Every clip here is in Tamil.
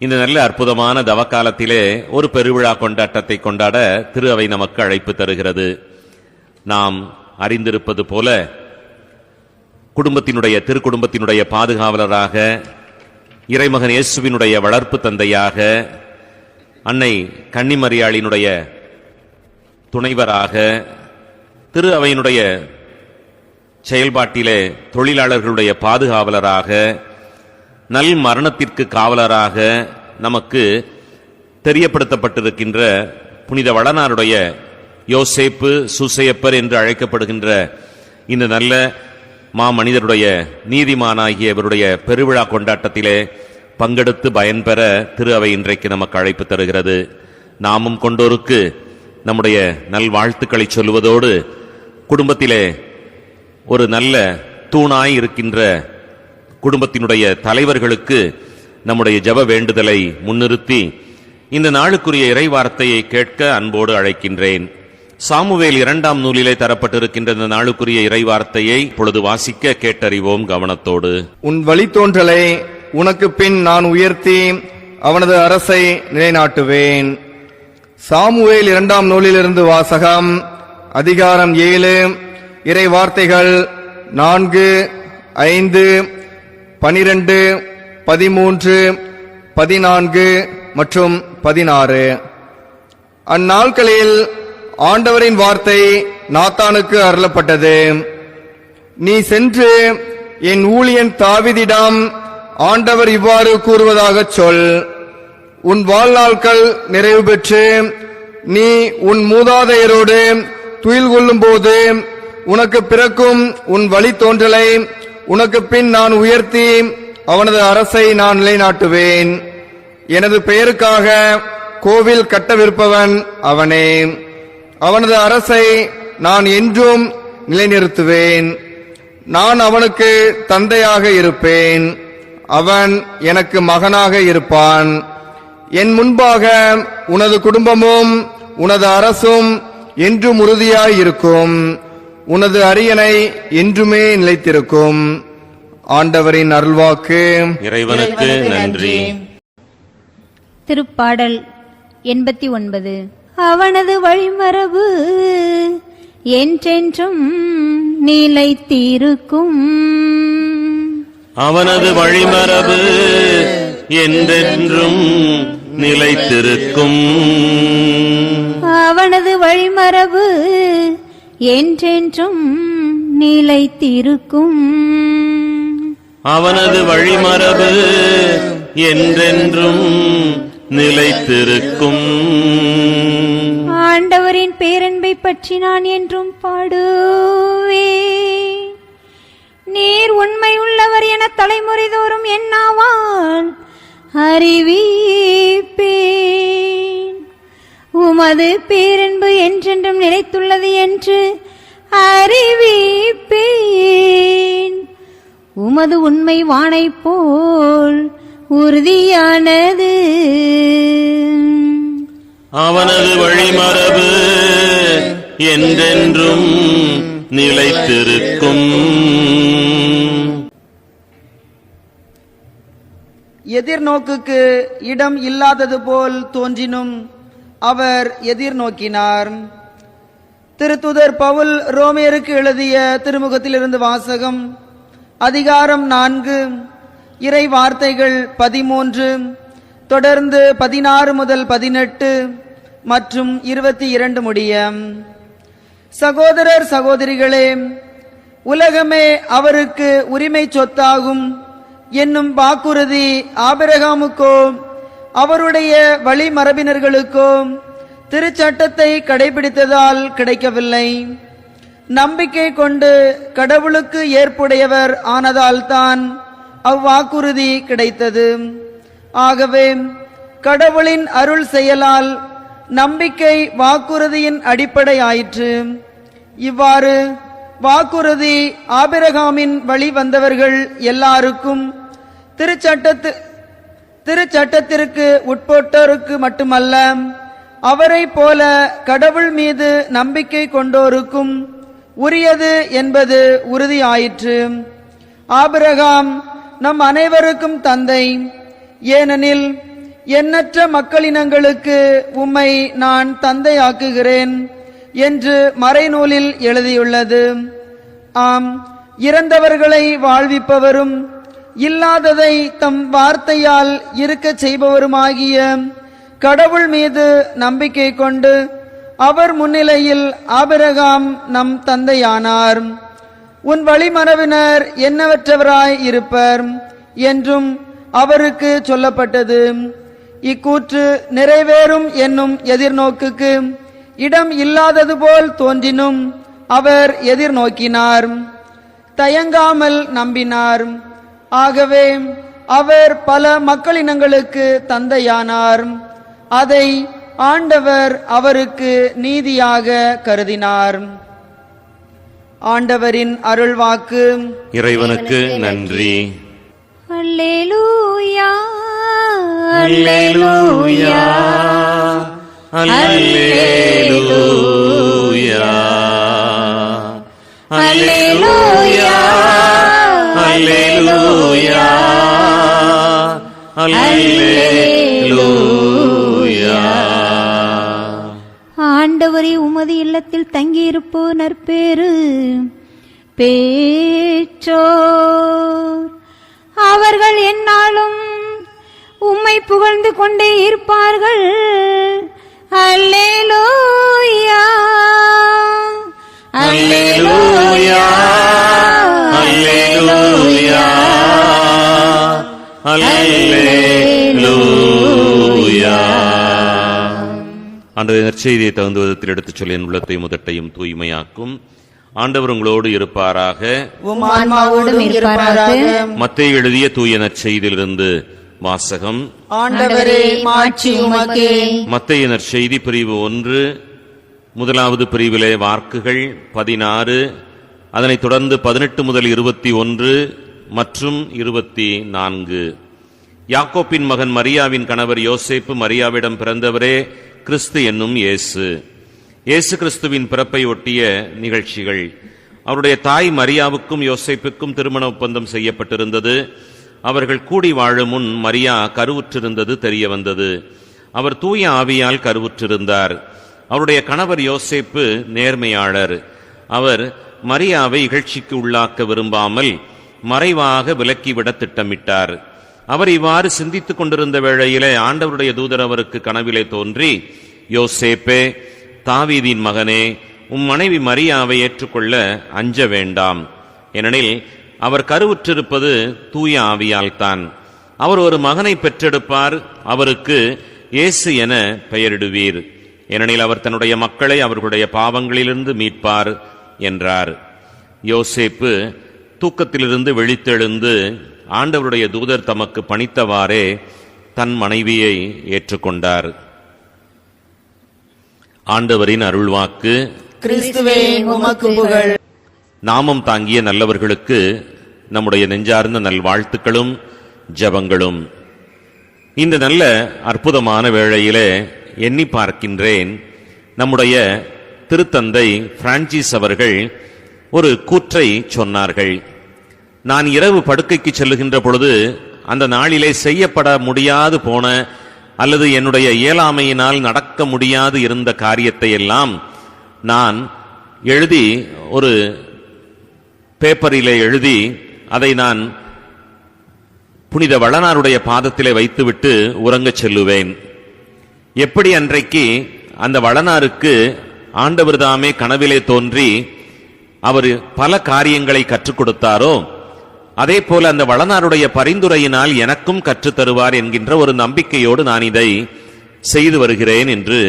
இந்த நல்ல அற்புதமான தவக்காலத்திலே ஒரு பெருவிழா கொண்டாட்டத்தை கொண்டாட திரு அவை நமக்கு அழைப்பு தருகிறது. நாம் அறிந்திருப்பது போல குடும்பத்தினுடைய திருக்குடும்பத்தினுடைய பாதுகாவலராக இறைமகன் இயேசுவினுடைய வளர்ப்பு தந்தையாக அன்னை கன்னிமரியாளினுடைய துணைவராக திரு அவையினுடைய செயல்பாட்டிலே தொழிலாளர்களுடைய பாதுகாவலராக நல் மரணத்திற்கு காவலராக நமக்கு தெரியப்படுத்தப்பட்டிருக்கின்ற புனித வளனாருடைய யோசேப்பு சுசையப்பர் என்று அழைக்கப்படுகின்ற இந்த நல்ல மாமனிதருடைய நீதிமானாகிய இவருடைய பெருவிழா கொண்டாட்டத்திலே பங்கெடுத்து பயன்பெற திரு அவை இன்றைக்கு நமக்கு அழைப்பு தருகிறது. நாமும் கொண்டோருக்கு நம்முடைய நல்வாழ்த்துக்களை சொல்வதோடு குடும்பத்திலே ஒரு நல்ல தூணாய் இருக்கின்ற குடும்பத்தினுடைய தலைவர்களுக்கு நம்முடைய ஜெப வேண்டுதலை முன்னிறுத்தி இந்த நாளுக்குரிய இறை வார்த்தையை கேட்க அன்போடு அழைக்கின்றேன். சாமுவேல் இரண்டாம் நூலிலே தரப்பட்டிருக்கின்ற இந்த நாளுக்குரிய இறை வார்த்தையை பொழுது வாசிக்க கேட்டறிவோம் கவனத்தோடு. உன் வழித்தோன்றலை உனக்கு பின் நான் உயர்த்தி அவனது அரசை நிலைநாட்டுவேன். சாமுவேல் இரண்டாம் நூலிலிருந்து வாசகம் அதிகாரம் ஏழு இறை வார்த்தைகள் நான்கு ஐந்து பனிரெண்டு பதிமூன்று பதினான்கு மற்றும் பதினாறு. அந்நாட்களில் ஆண்டவரின் வார்த்தை நாத்தானுக்கு அருளப்பட்டது. நீ சென்று என் ஊழியன் தாவிதிடம் ஆண்டவர் இவ்வாறு கூறுவதாகச் சொல். உன் வாழ்நாட்கள் நிறைவு பெற்று நீ உன் மூதாதையரோடு துயில் கொள்ளும்போது உனக்கு பிறக்கும் உன் வழித்தோன்றலை உனக்கு பின் நான் உயர்த்தி அவனது அரசை நான் நிலைநாட்டுவேன். எனது பெயருக்காக கோவில் கட்டவிருப்பவன் அவனே. அவனது அரசை நான் என்றும் நிலைநிறுத்துவேன். நான் அவனுக்கு தந்தையாக இருப்பேன். அவன் எனக்கு மகனாக இருப்பான். என் முன்பாக உனது குடும்பமும் உனது அரசும் என்றும் உறுதியாயிருக்கும். இருக்கும் உனது அரியணை என்றுமே நிலைத்திருக்கும். ஆண்டவரின் அருள்வாக்கு. இறைவனுக்கு நன்றி. திருப்பாடல் எண்பத்தி ஒன்பது. அவனது வழிமரபு என்றென்றும் நிலைத்திருக்கும். அவனது வழிமரபு என்றென்றும் நிலைத்திருக்கும். அவனது வழிமரபு என்றென்றும் நிலைத்திருக்கும். அவனது வழிமரபு என்றென்றும் நிலைத்திருக்கும். ஆண்டவரின் பேரன்பை பற்றி நான் என்றும் பாடுவேன். நீர் உண்மை உள்ளவர் என தலைமுறை தோறும் என்னாவான் அறிவிப்பேன். உமது பேரன்பு என்றென்றும் நிலைத்துள்ளது என்று அறிவிப்பேன். உமது உண்மை வானை போல் உறுதியானது. அவனது வழிமரபு என்றென்றும் நிலைத்திருக்கும். எதிர்நோக்குக்கு இடம் இல்லாதது போல் தோன்றினும் அவர் எதிர்நோக்கினார் திருத்துதர் பவுல் ரோமேருக்கு எழுதிய திருமுகத்திலிருந்து வாசகம் அதிகாரம் நான்கு இறை வார்த்தைகள் பதிமூன்று தொடர்ந்து பதினாறு முதல் பதினெட்டு மற்றும் இருபத்தி இரண்டு முடிய. சகோதரர் சகோதரிகளே உலகமே அவருக்கு உரிமை சொத்தாகும் என்னும் வாக்குறுதி ஆபிரகாமுக்கோ அவருடைய வழிமரபினர்களுக்கும் திருச்சட்டத்தை கடைபிடித்ததால் கிடைக்கவில்லை. நம்பிக்கை கொண்டு கடவுளுக்கு ஏற்புடையவர் ஆனதால்தான் அவ்வாக்குறுதி கிடைத்தது. ஆகவே கடவுளின் அருள் செயலால் நம்பிக்கை வாக்குறுதியின் அடிப்படை ஆயிற்று இவ்வாறு வாக்குறுதி ஆபிரகாமின் வழி வந்தவர்கள் எல்லாருக்கும் திருச்சட்டத்து திருச்சட்டத்திற்கு உட்பட்டோருக்கு மட்டுமல்ல அவரை போல கடவுள் மீது நம்பிக்கை கொண்டோருக்கும் உரியது என்பது உறுதியாயிற்று. ஆபிரகாம் நம் அனைவருக்கும் தந்தை ஏனெனில் எண்ணற்ற மக்களினங்களுக்கு உம்மை நான் தந்தையாக்குகிறேன் என்று மறைநூலில் எழுதியுள்ளது. ஆம் இறந்தவர்களை வாழ்விப்பவரும் இல்லாததை தம் வார்த்தையால் இருக்கச் செய்பவருமாகிய கடவுள் மீது நம்பிக்கை கொண்டு அவர் முன்னிலையில் ஆபிரகாம் நம் தந்தையானார். உன் வழிமரபினர் என்னவற்றவராய் இருப்பர் என்றும் அவருக்கு சொல்லப்பட்டது. இக்கூற்று நிறைவேறும் என்னும் எதிர்நோக்குக்கு இடம் இல்லாதது போல் தோன்றினும் அவர் எதிர்நோக்கினார். தயங்காமல் நம்பினார். ஆகவே அவர் பல மக்களினங்களுக்கு தந்தையானார். அதை ஆண்டவர் அவருக்கு நீதியாக கருதினார். ஆண்டவரின் அருள்வாக்கு. இறைவனுக்கு நன்றி. அல்லேலூயா. அல்லேலூயா. அல்லேலூயா. அல்லேலூயா. ஆண்டவரே உமது இல்லத்தில் தங்கியிருப்போ நற்பேறு. பேற்றோர். அவர்கள் என்னாலும் உம்மை புகழ்ந்து கொண்டே இருப்பார்கள். ஆண்டவர் நற்செய்தியை தகுந்த விதத்தில் எடுத்துச் சொல்லி என் உள்ளத்தையும் முதட்டையும் தூய்மையாக்கும். ஆண்டவர் உங்களோடு இருப்பாராக. மத்தேயு எழுதிய தூய நற்செய்தியிலிருந்து வாசகம். மத்தேயு நற்செய்தி பிரிவு ஒன்று முதலாவது பிரிவிலே வார்க்குகள் பதினாறு அதனைத் தொடர்ந்து பதினெட்டு முதல் இருபத்தி ஒன்று மற்றும் இருபத்தி நான்கு. யாக்கோப்பின் மகன் மரியாவின் கணவர் யோசேப்பு மரியாவிடம் பிறந்தவரே கிறிஸ்து என்னும் இயேசு. இயேசு கிறிஸ்துவின் பிறப்பை ஒட்டிய நிகழ்ச்சிகள். அவருடைய தாய் மரியாவுக்கும் யோசைப்புக்கும் திருமண ஒப்பந்தம் செய்யப்பட்டிருந்தது. அவர்கள் கூடி வாழும் முன் மரியா கருவுற்றிருந்தது தெரிய வந்தது. அவர் தூய ஆவியால் கருவுற்றிருந்தார். அவருடைய கணவர் யோசேப்பு நேர்மையாளர். அவர் மரியாவை இகழ்ச்சிக்கு உள்ளாக்க விரும்பாமல் மறைவாக விலக்கிவிட திட்டமிட்டார். அவர் இவ்வாறு சிந்தித்துக் கொண்டிருந்த வேளையிலே ஆண்டவருடைய தூதர் அவருக்கு கனவிலே தோன்றி யோசேப்பே தாவீதின் மகனே உம் மனைவி மரியாவை ஏற்றுக்கொள்ள அஞ்ச வேண்டாம். ஏனெனில் அவர் கருவுற்றிருப்பது தூய ஆவியால்தான். அவர் ஒரு மகனை பெற்றெடுப்பார் அவருக்கு இயேசு என பெயரிடுவீர். ஏனெனில் அவர் தன்னுடைய மக்களை அவர்களுடைய பாவங்களிலிருந்து மீட்பார் என்றார். யோசேப்பு தூக்கத்திலிருந்து வெளித்தெழுந்து ஆண்டவருடைய தூதர் தமக்கு பணித்தவாறே தன் மனைவியை ஏற்றுக்கொண்டார். ஆண்டவரின் அருள்வாக்கு நாமம் தாங்கிய நல்லவர்களுக்கு நம்முடைய நெஞ்சார்ந்த நல்வாழ்த்துக்களும் ஜெபங்களும். இந்த நல்ல அற்புதமான வேளையிலே எண்ணி பார்க்கின்றேன் நம்முடைய திருத்தந்தை பிரான்சிஸ் அவர்கள் ஒரு கூற்றை சொன்னார்கள். நான் இரவு படுக்கைக்கு செல்லுகின்ற பொழுது அந்த நாளிலே செய்யப்பட முடியாது போன அல்லது என்னுடைய இயலாமையினால் நடக்க முடியாது இருந்த காரியத்தை எல்லாம் நான் எழுதி ஒரு பேப்பரிலே எழுதி அதை நான் புனித வளனாருடைய பாதத்திலே வைத்துவிட்டு உறங்கச் செல்லுவேன். எப்படி அன்றைக்கு அந்த வளனாருக்கு ஆண்டவர் தாமே கனவிலே தோன்றி அவர் பல காரியங்களை கற்றுக் கொடுத்தாரோ அதே போல அந்த வளனாருடைய பரிந்துரையினால் எனக்கும் கற்றுத்தருவார் என்கின்ற ஒரு நம்பிக்கையோடு நான் இதை செய்து வருகிறேன் என்று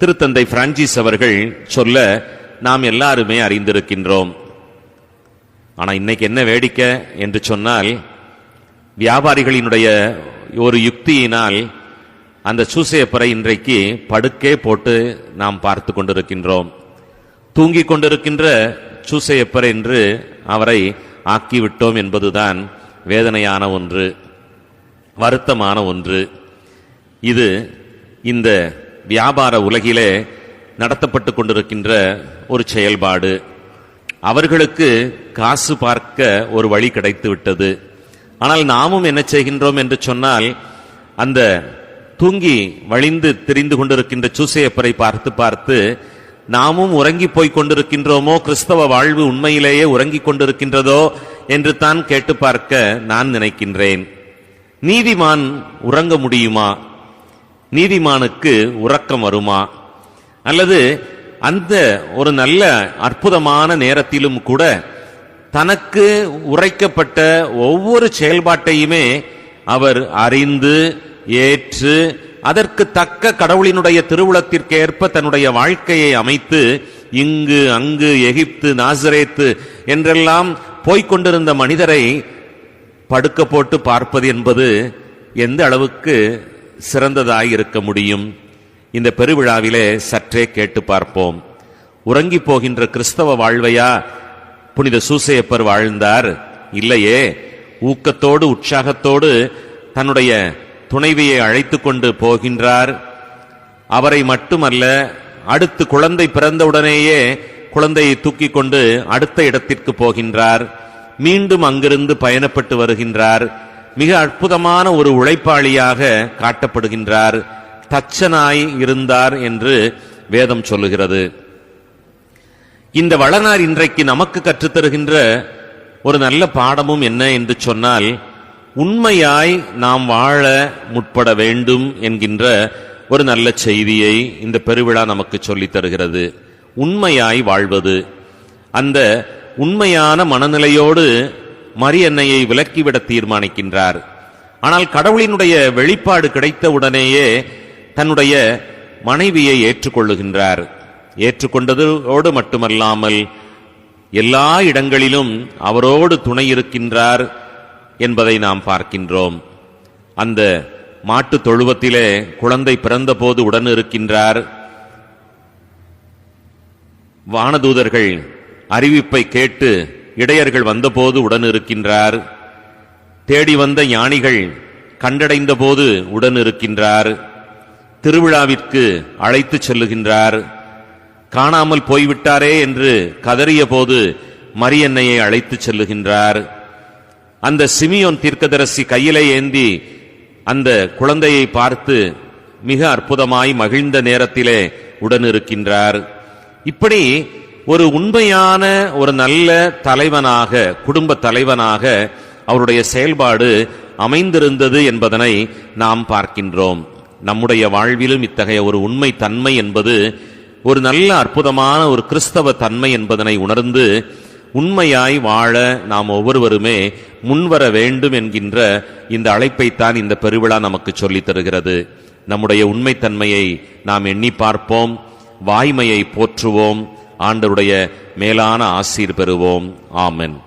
திருத்தந்தை பிரான்சிஸ் அவர்கள் சொல்ல நாம் எல்லாருமே அறிந்திருக்கின்றோம். ஆனால் இன்னைக்கு என்ன வேடிக்கை என்று சொன்னால் வியாபாரிகளினுடைய ஒரு யுக்தியினால் அந்த சூசையப்பரை இன்றைக்கு படுக்கே போட்டு நாம் பார்த்து கொண்டிருக்கின்றோம். தூங்கிக் கொண்டிருக்கின்ற சூசையப்பர் என்று அவரை ஆக்கிவிட்டோம் என்பதுதான் வேதனையான ஒன்று வருத்தமான ஒன்று. இது இந்த வியாபார உலகிலே நடத்தப்பட்டு கொண்டிருக்கின்ற ஒரு செயல்பாடு. அவர்களுக்கு காசு பார்க்க ஒரு வழி கிடைத்து விட்டது ஆனால் நாமும் என்ன செய்கின்றோம் என்று சொன்னால் அந்த தூங்கி வழிந்து தெரிந்து கொண்டிருக்கின்ற சூசையப்பரை பார்த்து பார்த்து நாமும் உறங்கி போய் கொண்டிருக்கின்றோமோ? கிறிஸ்தவ வாழ்வு உண்மையிலேயே உறங்கிக் கொண்டிருக்கின்றதோ? என்று தான் கேட்டு பார்க்க நான் நினைக்கின்றேன். நீதிமான் உறங்க முடியுமா? நீதிமானுக்கு உறக்கம் வருமா? அல்லது அந்த ஒரு நல்ல அற்புதமான நேரத்திலும் கூட தனக்கு உரைக்கப்பட்ட ஒவ்வொரு செயல்பாட்டையுமே அவர் அறிந்து ஏற்று அதற்கு தக்க கடவுளினுடைய திருவுளத்திற்கு ஏற்ப தன்னுடைய வாழ்க்கையை அமைத்து இங்கு அங்கு எகிப்து நாசரேத்து என்றெல்லாம் போய்கொண்டிருந்த மனிதரை படுக்க போட்டு பார்ப்பது என்பது எந்த அளவுக்கு சிறந்ததாயிருக்க முடியும்? இந்த பெருவிழாவிலே சற்றே கேட்டு பார்ப்போம். உறங்கி போகின்ற கிறிஸ்தவ வாழ்வையா? புனித சூசையப்பர் வாழ்ந்தார். இல்லையே. ஊக்கத்தோடு உற்சாகத்தோடு தன்னுடைய துணைவியை அழைத்து கொண்டு போகின்றார். அவரை மட்டுமல்ல அடுத்து குழந்தை பிறந்தவுடனேயே குழந்தையை தூக்கி கொண்டு அடுத்த இடத்திற்கு போகின்றார். மீண்டும் அங்கிருந்து பயணப்பட்டு வருகின்றார். மிக அற்புதமான ஒரு உழைப்பாளியாக காட்டப்படுகின்றார். தச்சனாய் இருந்தார் என்று வேதம் சொல்லுகிறது. இந்த வளனார் இன்றைக்கு நமக்கு கற்றுத்தருகின்ற ஒரு நல்ல பாடமும் என்ன என்று சொன்னால் உண்மையாய் நாம் வாழ முற்பட வேண்டும் என்கின்ற ஒரு நல்ல செய்தியை இந்த பெருவிழா நமக்கு சொல்லித் தருகிறது. உண்மையாய் வாழ்வது. அந்த உண்மையான மனநிலையோடு மரியன்னையை விலக்கிவிட தீர்மானிக்கின்றார். ஆனால் கடவுளினுடைய வெளிப்பாடு கிடைத்தவுடனேயே தன்னுடைய மனைவியை ஏற்றுக்கொள்ளுகின்றார். ஏற்றுக்கொண்டதோடு மட்டுமல்லாமல் எல்லா இடங்களிலும் அவரோடு துணை இருக்கின்றார். என்பதை நாம் பார்க்கின்றோம். அந்த மாட்டு தொழுவத்திலே குழந்தை பிறந்தபோது உடன் இருக்கின்றார் வானதூதர்கள் அறிவிப்பை கேட்டு இடையர்கள் வந்தபோது உடன் இருக்கின்றார் தேடி வந்த ஞானிகள் கண்டடைந்த போது உடன் இருக்கின்றார் திருவிழாவிற்கு அழைத்துச் செல்லுகின்றார். காணாமல் போய்விட்டாரே என்று கதறிய போது மரியன்னையை அழைத்துச் செல்லுகின்றார். அந்த சிமியோன் தீர்க்கதரசி கையிலே ஏந்தி அந்த குழந்தையை பார்த்து மிக அற்புதமாய் மகிழ்ந்த நேரத்திலே உடனிருக்கின்றார். இப்படி ஒரு உண்மையான ஒரு நல்ல தலைவனாக குடும்ப தலைவனாக அவருடைய செயல்பாடு அமைந்திருந்தது என்பதனை நாம் பார்க்கின்றோம். நம்முடைய வாழ்விலும் இத்தகைய ஒரு உண்மை தன்மை என்பது ஒரு நல்ல அற்புதமான ஒரு கிறிஸ்தவ தன்மை என்பதனை உணர்ந்து உண்மையாய் வாழ நாம் ஒவ்வொருவருமே முன்வர வேண்டும் என்கின்ற இந்த அழைப்பைத்தான் இந்த பெருவிழா நமக்கு சொல்லித் தருகிறது. நம்முடைய உண்மைத்தன்மையை நாம் எண்ணி பார்ப்போம் வாய்மையை போற்றுவோம் ஆண்டருடைய மேலான ஆசீர் பெறுவோம். ஆமென்.